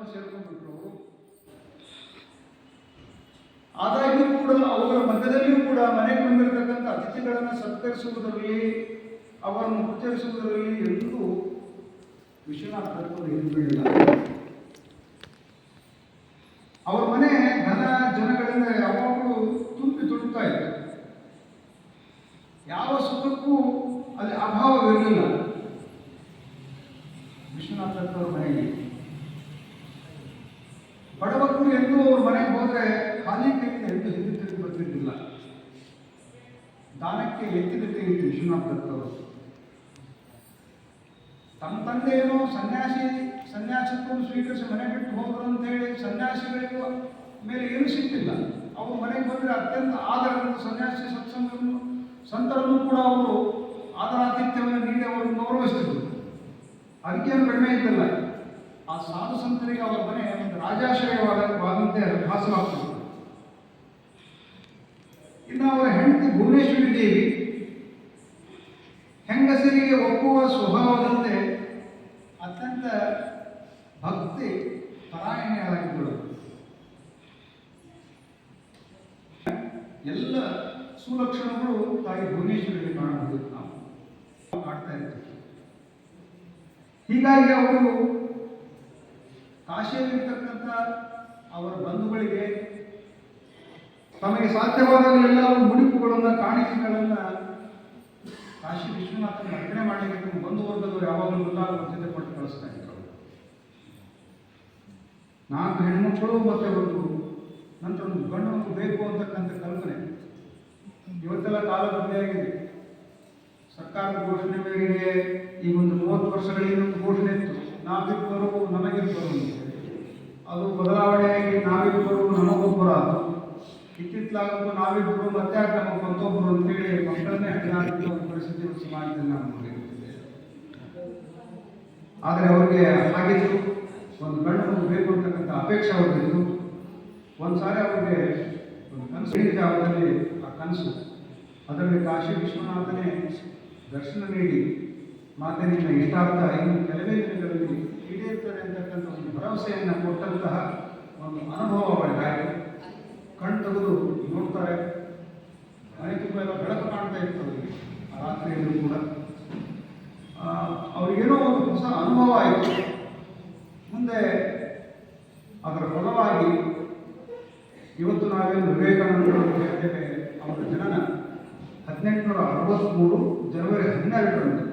ಸೇರ್ಕೊಂಡ್ಬಿಟ್ರು. ಆದಾಗ್ಯೂ ಕೂಡ ಅವರ ಮಧ್ಯದಲ್ಲಿಯೂ ಕೂಡ ಮನೆಗೆ ಬಂದಿರತಕ್ಕಂಥ ಅತಿಥಿಗಳನ್ನು ಸತ್ಕರಿಸುವುದರಲ್ಲಿ, ಅವರನ್ನು ಉಚ್ಚರಿಸುವುದರಲ್ಲಿ ಎಂದೂ ವಿಶ್ವನಾಥ ತತ್ವದ ಅವರ ಮನೆ ಧನ ಜನಗಳಿಂದ ಯಾವಾಗಲೂ ತುಂಬಿ ತುಳುಕ್ತಾ ಇತ್ತು. ಯಾವ ಸುಖಕ್ಕೂ ಅಲ್ಲಿ ಅಭಾವವಿರಲಿಲ್ಲ. ವಿಶ್ವನಾಥ ತತ್ವರ ಮನೆಯಲ್ಲಿ ಅವ್ರ ಮನೆಗೆ ಹೋದ್ರೆ ಖಾಲಿ ಕೈಯಿಂದ ಹೆಣ್ಣು ಹಿಂದೆ ತಿರುಗಿ ಬರ್ತಿರ್ಲಿಲ್ಲ. ದಾನಕ್ಕೆ ಎತ್ತಿದ ಇತ್ತು ವಿಶ್ವನಾಥ ದತ್ತ ಅವರು. ತಮ್ಮ ತಂದೆ ಏನೋ ಸನ್ಯಾಸಿ, ಸನ್ಯಾಸತ್ವವನ್ನು ಸ್ವೀಕರಿಸಿ ಮನೆ ಬಿಟ್ಟು ಹೋದ್ರು ಅಂತ ಹೇಳಿ ಸನ್ಯಾಸಿಗಳಿಗೂ ಮೇಲೆ ಏನು ಸಿಕ್ಕಿಲ್ಲ. ಅವರು ಮನೆಗೆ ಬಂದರೆ ಅತ್ಯಂತ ಆದರದಿಂದ ಸನ್ಯಾಸಿ ಸತ್ಸಂಗವನ್ನು, ಸಂತರನ್ನು ಕೂಡ ಅವರು ಆಧಾರಾತಿಥ್ಯವನ್ನು ನೀಡಿ ಅವರು ಗೌರವಿಸ್ತಿದ್ರು. ಅದಕ್ಕೇನು ಕಡಿಮೆ ಇದ್ದಿಲ್ಲ. ಸಾಧು ಸಂತರಿಗೆ ಅವರ ಮನೆ ಒಂದು ರಾಜಾಶ್ರಯವಾದಂತೆ ಭಾಸವಾಗ್ತದೆ. ಇನ್ನು ಅವರ ಹೆಂಡತಿ ಭುವನೇಶ್ವರಿ ದೇವಿ ಹೆಂಗಸರಿಗೆ ಒಪ್ಪುವ ಸ್ವಭಾವದಂತೆ ಅತ್ಯಂತ ಭಕ್ತಿ ಪರಾಯಣೆಯಾಗಿದ್ದಳು. ಎಲ್ಲ ಸುಲಕ್ಷಣಗಳು ತಾಯಿ ಭುವನೇಶ್ವರಿಯಲ್ಲಿ ಕಾಣಬಹುದು. ನಾವು ಕಾಡ್ತಾ ಇರ್ತೀವಿ. ಹೀಗಾಗಿ ಅವರು ಕಾಶಿಯಲ್ಲಿರ್ತಕ್ಕಂಥ ಅವರ ಬಂಧುಗಳಿಗೆ ತಮಗೆ ಸಾಧ್ಯವಾದಾಗಲೆಲ್ಲ ಎಲ್ಲ ಮುಡಿಪುಗಳನ್ನು, ಕಾಣಿಕೆಗಳನ್ನು ಕಾಶಿ ವಿಶ್ವನಾಥನ ರಕ್ಷಣೆ ಮಾಡಲಿಕ್ಕೆ ಬಂಧುವರ್ಗದವರು ಯಾವಾಗಲೂ ಗೊತ್ತಾಗುವಂತೆ ಕೊಟ್ಟು ಕಳಿಸ್ತಾ ಇದ್ರು. ನಾಲ್ಕು ಹೆಣ್ಮಕ್ಕಳು ಮತ್ತೆ ಒಂದು ನಂತರ ಒಂದು ಗಂಡು ಮಕ್ಕಳು ಬೇಕು ಅಂತಕ್ಕಂಥ ಕಲ್ಪನೆ. ಇವತ್ತೆಲ್ಲ ಕಾಲ ಬದಲಾಗಿದೆ ಸರ್ಕಾರದ ಘೋಷಣೆ ಮೇರೆಗೆ ಈ ಒಂದು ಮೂವತ್ತು ವರ್ಷಗಳಿಂದ ಘೋಷಣೆ ಇತ್ತು. ನಾವಿಬ್ಬರು ನಮಗಿಬ್ಬರು. ಅದು ಬದಲಾವಣೆಯಾಗಿ ನಾವಿಬ್ಬರು ನಮಗೊಬ್ಬರ ಇತ್ತಿತ್ತಲಾಗಬೇಕು ನಾವಿಬ್ಬರು ಮತ್ತೆ ನಮ್ಮ ಮತ್ತೊಬ್ಬರು ಅಂತೇಳಿ ಮಕ್ಕಳನ್ನೇ ಒಂದು ಪರಿಸ್ಥಿತಿ ಸಮಾಜದಲ್ಲಿ ನಾವು ಆದರೆ ಅವರಿಗೆ ಹಾಗಿತ್ತು ಒಂದು ಗಂಡು ಬೇಕು ಅಂತಕ್ಕಂಥ ಅಪೇಕ್ಷೆ ಅವರಿದ್ದು ಒಂದು ಸಾರಿ ಅವರಿಗೆ ಒಂದು ಕನಸು ಹೇಳಿದ ಅವರಲ್ಲಿ ಆ ಕನಸು. ಅದರಲ್ಲಿ ಕಾಶಿ ವಿಶ್ವನಾಥನೇ ದರ್ಶನ ನೀಡಿ ಮಾತಿನಿಂದ ಇಷ್ಟಾರ್ಥ ಇನ್ನು ಕೆಲವೇ ದಿನಗಳಲ್ಲಿ ಈಡೇರ್ತದೆ ಅಂತಕ್ಕಂಥ ಒಂದು ಭರವಸೆಯನ್ನು ಕೊಟ್ಟಂತಹ ಒಂದು ಅನುಭವ ಅವರಿಗಾಯಿತು. ಕಣ್ ತೆಗೆದು ನೋಡ್ತಾರೆ. ಮನೆ ತುಂಬ ಎಲ್ಲ ಬೆಳಕು ಕಾಣ್ತಾ ಇತ್ತು ರಾತ್ರಿಯಲ್ಲಿ ಕೂಡ. ಅವ್ರಿಗೇನೋ ಒಂದು ಹೊಸ ಅನುಭವ ಆಯಿತು. ಮುಂದೆ ಅದರ ಫಲವಾಗಿ ಇವತ್ತು ನಾವೇನು ವಿವೇಕಾನಂದರು ಹೇಳ್ತೇವೆ ಅವರ ಜನನ ಹದಿನೆಂಟುನೂರ ಅರವತ್ತ್ಮೂರು ಜನವರಿ ಹನ್ನೆರಡರಂದು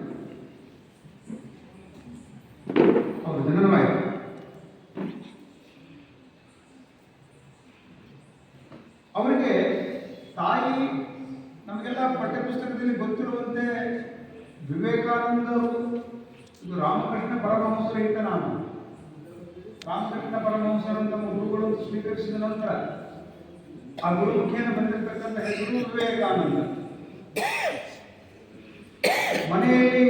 ಅವರ ಜನನವಾಯಿತು ಅವರಿಗೆ ತಾಯಿ ನಮಗೆಲ್ಲ ಪಠ್ಯಪುಸ್ತಕದಲ್ಲಿ ಗೊತ್ತಿರುವಂತೆ ವಿವೇಕಾನಂದರು ಇದು ರಾಮಕೃಷ್ಣ ಪರಮಹಂಸರಿಗಿಂತ ನಾನು. ರಾಮಕೃಷ್ಣ ಪರಮಹಂಸರಂತ ಗುರುಗಳು ಸ್ವೀಕರಿಸಿದ ನಂತರ ಆ ಗುರು ಮುಖೇನ ಬಂದಿರತಕ್ಕಂಥ ಹೆಸರು ವಿವೇಕಾನಂದ. ಮನೆಯಲ್ಲಿ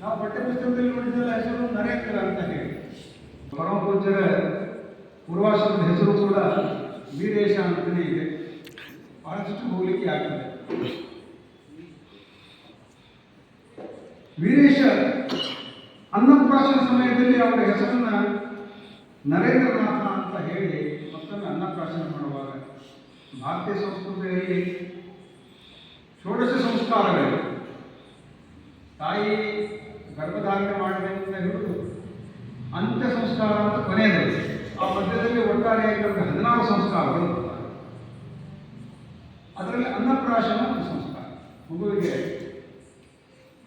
ನಾವು ಪಠ್ಯಪುಸ್ತಕದಲ್ಲಿ ನೋಡಿದ್ದೆಲ್ಲ ಹೆಸರು ನರೇಂದ್ರ ಅಂತ ಹೇಳಿ. ಪರಮಪೂಜ್ಯರ ಪೂರ್ವಾಶ್ರಮದ ಹೆಸರು ಕೂಡ ವೀರೇಶ ಅಂತಲೇ ಇದೆ. ಬಹಳಷ್ಟು ಹೋಗಲಿಕ್ಕೆ ಆಗ್ತದೆ. ವೀರೇಶ ಅನ್ನಪ್ರಾಶನ ಸಮಯದಲ್ಲಿ ಅವರ ಹೆಸರನ್ನ ನರೇಂದ್ರನಾಥ ಅಂತ ಹೇಳಿ ಮತ್ತೊಮ್ಮೆ ಅನ್ನಪ್ರಾಶನ ಮಾಡುವಾಗ ಭಾರತೀಯ ಸಂಸ್ಕೃತಿಯಲ್ಲಿ ಷೋಡಶ ಸಂಸ್ಕಾರಗಳು ತಾಯಿ ಗರ್ಭಧಾರಣೆ ಮಾಡಿದಂತ ಹಿಡಿದು ಅಂತ್ಯ ಸಂಸ್ಕಾರ ಅಂತ ಕೊನೆಯದು ಮಧ್ಯದಲ್ಲಿ ಹದಿನಾರು ಸಂಸ್ಕಾರಗಳು. ಅದರಲ್ಲಿ ಅನ್ನಪ್ರಾಶನ ಒಂದು ಸಂಸ್ಕಾರ ಮಗುವಿಗೆ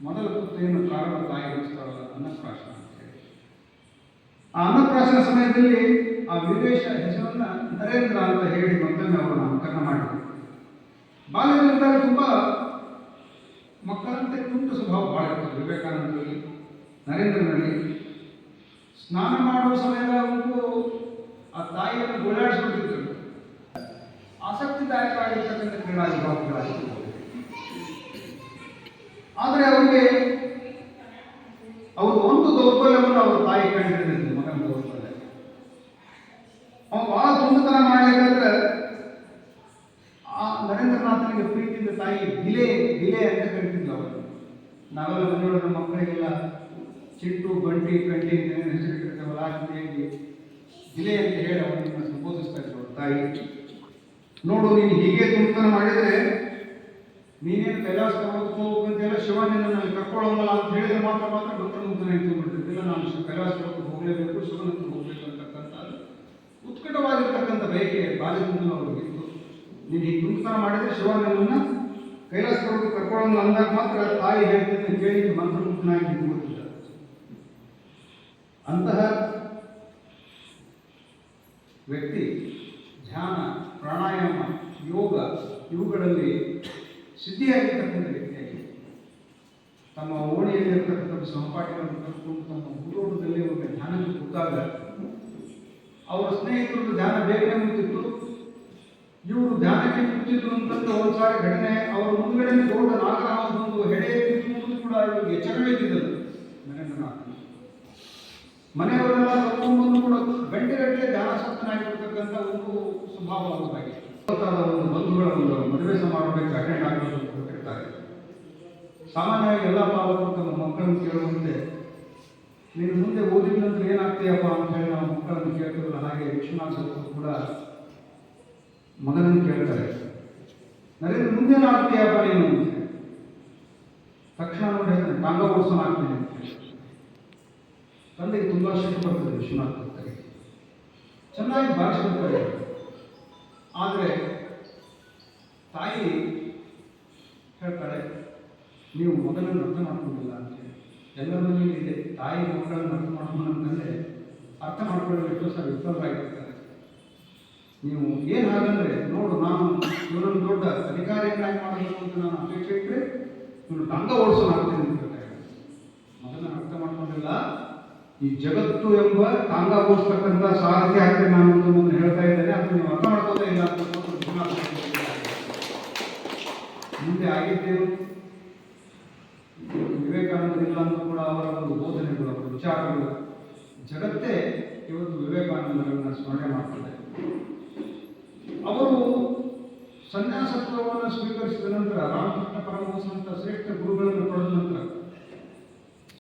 ಮೊದಲ ಕೃತಿಯನ್ನು ಪ್ರಾರಂಭ ತಾಯಿ ವಹಿಸ್ತಾರಲ್ಲ ಅನ್ನಪ್ರಾಶನ ಅಂತ ಹೇಳಿ. ಆ ಅನ್ನಪ್ರಾಶನ ಸಮಯದಲ್ಲಿ ಆ ವಿದೇಶ ಹೆಸರನ್ನ ನರೇಂದ್ರ ಅಂತ ಹೇಳಿ ಮತ್ತೊಮ್ಮೆ ಅವರು ನಾಮಕರಣ ಮಾಡಿದರು. ಬಾಲ್ಯದಲ್ಲಿ ತುಂಬ ಮಕ್ಕಳಂತೆ ಕುಂಟು ಸ್ವಭಾವ ಭಾಳ ಇರ್ತದೆ ವಿವೇಕಾನಂದರಲ್ಲಿ, ನರೇಂದ್ರನಲ್ಲಿ. ಸ್ನಾನ ಮಾಡುವ ಸಮಯದವರೆಗೂ ಆ ತಾಯಿಯನ್ನು ಗೋಳಾಡಿಸ್ಬಿಟ್ಟಿದ್ರು ಆಸಕ್ತಿದಾಯಕವಾಗಿರ್ತಕ್ಕಂಥ ಕ್ರೀಡಾ ಜವಾಬ್ದಾರಿಗಳಾಗಿತ್ತು ಆದರೆ ಅವರಿಗೆ ಅವರು ಒಂದು ದೌರ್ಬಲ್ಯವನ್ನು ಅವರ ತಾಯಿ ಕಂಡಿಡಿದ್ರು ಮಗನ ದೌರ್ಬಲ್ಯ. ಅವ ಬಹಳ ತುಂಟತನ ಮಾಡಲಿಕ್ಕಂದ್ರೆ ಆ ನರೇಂದ್ರನಾಥನಿಗೆ ಪ್ರೀತಿಯಿಂದ ತಾಯಿ ಬಿಲೆ ದಿಲೆ ಅಂತ ಕರಿತಿದ್ರು ಅವರು. ನಾವೆಲ್ಲ ಮನೆಯೊಳಗೆ ಮಕ್ಕಳಿಗೆಲ್ಲ ಚಿಟ್ಟು ಬಂಟಿ ಕಂಟಿ ಅಂತ ಹೆಸರಿಟ್ಟಿರ್ತೇವಲ್ಲ ಅಂತೇಳಿ ಇಲೆ ಅಂತ ಹೇಳಿ ಅವನನ್ನು ಸಂಬೋಧಿಸ್ತಾ ಅವ್ರ ತಾಯಿ. ನೋಡು, ನೀನು ಹೀಗೆ ತುಂಬಿತನ ಮಾಡಿದರೆ ನೀನೇನು ಕೈಲಾಸ ಪರ್ವತಕ್ಕೆ ಹೋಗ್ಬೇಕಂತೆಲ್ಲ ಶಿವ ನಿನ್ನನ್ನು ಕರ್ಕೊಳ್ಳೋಲ್ಲ ಅಂತ ಹೇಳಿದ್ರೆ ಮಾತ್ರ ಮಾತ್ರ ಮಂತ್ರ ಮುಗ್ಧನ ಇತ್ತು ಬಿಡ್ತಿದ್ದಿಲ್ಲ ನಾನು ಕೈಲಾಸ ಹೋಗಲೇಬೇಕು, ಶಿವನ ಹತ್ರ ಹೋಗ್ಬೇಕು ಅಂತಕ್ಕಂಥ ಉತ್ಕಟವಾಗಿರ್ತಕ್ಕಂಥ ಬಯಕೆ ಬಾಲ್ಯದಿಂದ ಅವ್ರಿಗಿತ್ತು ನೀನು ಹೀಗೆ ತುಂಬಿತನ ಮಾಡಿದರೆ ಶಿವ ನಿನ್ನನ್ನು ಕೈಲಾಸ ಪರ್ವತಕ್ಕೆ ಅಂದಾಗ ಮಾತ್ರ ತಾಯಿ ಹೇಳ್ತಿದ್ದೆ ಕೇಳಿ ಮಂತ್ರ ನಿಂತ್ಕೊಳ್ತಿದ್ದ ಅಂತಹ ವ್ಯಕ್ತಿ, ಧ್ಯಾನ, ಪ್ರಾಣಾಯಾಮ, ಯೋಗ, ಇವುಗಳಲ್ಲಿ ಸಿದ್ಧಿಯಾಗಿರ್ತಕ್ಕಂಥ ವ್ಯಕ್ತಿಯಾಗಿ. ತಮ್ಮ ಓಣಿಯಲ್ಲಿರ್ತಕ್ಕಂಥ ಸಹಪಾಠಿಗಳನ್ನು ಕರ್ಕೊಂಡು ತಮ್ಮ ಗುರುವದಲ್ಲಿ ಒಂದು ಧ್ಯಾನಕ್ಕೆ ಕೂತಾಗ, ಅವರ ಸ್ನೇಹಿತರು ಧ್ಯಾನ ಬೇಗನೆ ಮುಗಿತಿತ್ತು. ಇವರು ಧ್ಯಾನಕ್ಕೆ ಕೂತಿದ್ರು ಅಂತಂದು ಒಂದು ಸಾರಿ ಘಟನೆ, ಅವರ ಮುಂದ್ಗಡೆ ದೊಡ್ಡ ನಾಗರಾಮ ಒಂದು ಹೆಡೆ ಕೂಡ ಅವರಿಗೆ ಎಚ್ಚರವೇ ಇದ್ದಿದ್ದಲ್ಲ. ನರೇಂದ್ರನಾಥ್ ಮನೆಯವರೆಲ್ಲ ಕರ್ಕೊಂಡ್ಬಂದು ಕೂಡ ಗಂಟೆ ಗಂಟೆ ಧ್ಯಾನಾಸಕ್ತನಾಗಿರ್ತಕ್ಕಂಥ ಒಂದು ಸ್ವಭಾವ ಒಂದು ಬಂಧುಗಳ ಒಂದು ಮದುವೆ ಸಮಾರಂಭಕ್ಕೆ ಅಟೆಂಡ್ ಆಗಬೇಕು ಅಂತ ಹೇಳ್ತಾರೆ. ಸಾಮಾನ್ಯವಾಗಿ ಎಲ್ಲ ಪಾಲಕರು ತಮ್ಮ ಮಕ್ಕಳನ್ನು ಕೇಳುವಂತೆ, ನೀನು ಮುಂದೆ ಓದಿದ ನಂತರ ಏನಾಗ್ತೀಯಪ್ಪ ಅಂತ ಹೇಳಿ ನಾವು ಮಕ್ಕಳನ್ನು ಕೇಳ್ತೀವಿ ಹಾಗೆ ವಿಶ್ವನಾಥ್ ಕೂಡ ಮಗನನ್ನು ಕೇಳ್ತಾರೆ. ನರೇಂದ್ರ ಮುಂದೆ ಏನಾಗ್ತೀಯಪ್ಪ ನೀನು. ತಕ್ಷಣ ನೋಡಿ ಹೇಳ್ತಾನೆ ಟಾಂಗ ಓಡಿಸೋಣ ಆಗ್ತೀನಿ ಅಂತ ಹೇಳಿ ತಂದೆಗೆ ತುಂಬ ಬರ್ತದೆ ವಿಶ್ವನಾಥ್ ಭಕ್ತರಿಗೆ. ಚೆನ್ನಾಗಿ ಭಾಷೆ ಆದರೆ ತಾಯಿ ಹೇಳ್ತಾಳೆ, ನೀವು ಮಗನನ್ನು ಅರ್ಥ ಮಾಡ್ಕೊಂಡಿಲ್ಲ ಅಂತ ಎಲ್ಲರ ಮನೆಯಲ್ಲಿ ಇದೆ, ತಾಯಿ ಮಕ್ಕಳನ್ನು ಅರ್ಥ ಮಾಡ್ಕೊಂಡಂತಂದರೆ ಅರ್ಥ ಮಾಡ್ಕೊಳ್ಳಲು ಸಹ ವಿಫಲರಾಗಿರ್ತಾರೆ. ನೀವು ಏನು ಹಾಗಂದ್ರೆ, ನೋಡು, ನಾನು ಇವರನ್ನು ದೊಡ್ಡ ಅಧಿಕಾರಿಯನ್ನಾಗಿ ಮಾಡಬೇಕು ಅಂತ ನಾನು ಅಪೇಕ್ಷೆ ಇಟ್ಟರೆ ಇವನು ಡಂಗ ಓಡಿಸೋಣ ಅಂತ ಮಗನ ಅರ್ಥ ಮಾಡ್ಕೊಂಡಿಲ್ಲ ಈ ಜಗತ್ತು ಎಂಬ ತಾಂಗ ಓಡಿಸ್ತಕ್ಕಂಥ ಸಾರಥಿ ಹಾಕಿ ನಾನು ಮುಂದೆ ಹೇಳ್ತಾ ಇದ್ದೇನೆ. ಅದು ನೀವು ಅರ್ಥ ಮಾಡ್ಕೋದೇ ಇಲ್ಲ ಅಂತ. ಮುಂದೆ ಆಗಿದ್ದೇನು? ವಿವೇಕಾನಂದರಿಲ್ಲ ಅಂತ ಕೂಡ ಅವರ ಒಂದು ಬೋಧನೆಗಳು, ಅವರ ವಿಚಾರಗಳು ಜಗತ್ತೇ ಇವತ್ತು ವಿವೇಕಾನಂದರನ್ನ ಸ್ಮರಣೆ ಮಾಡ್ತದೆ. ಅವರು ಸನ್ಯಾಸತ್ವವನ್ನು ಸ್ವೀಕರಿಸಿದ ನಂತರ ರಾಮಕೃಷ್ಣ ಪರಮಹಂಸಂತ ಶ್ರೇಷ್ಠ ಗುರುಗಳನ್ನು ಪಡೆದ ನಂತರ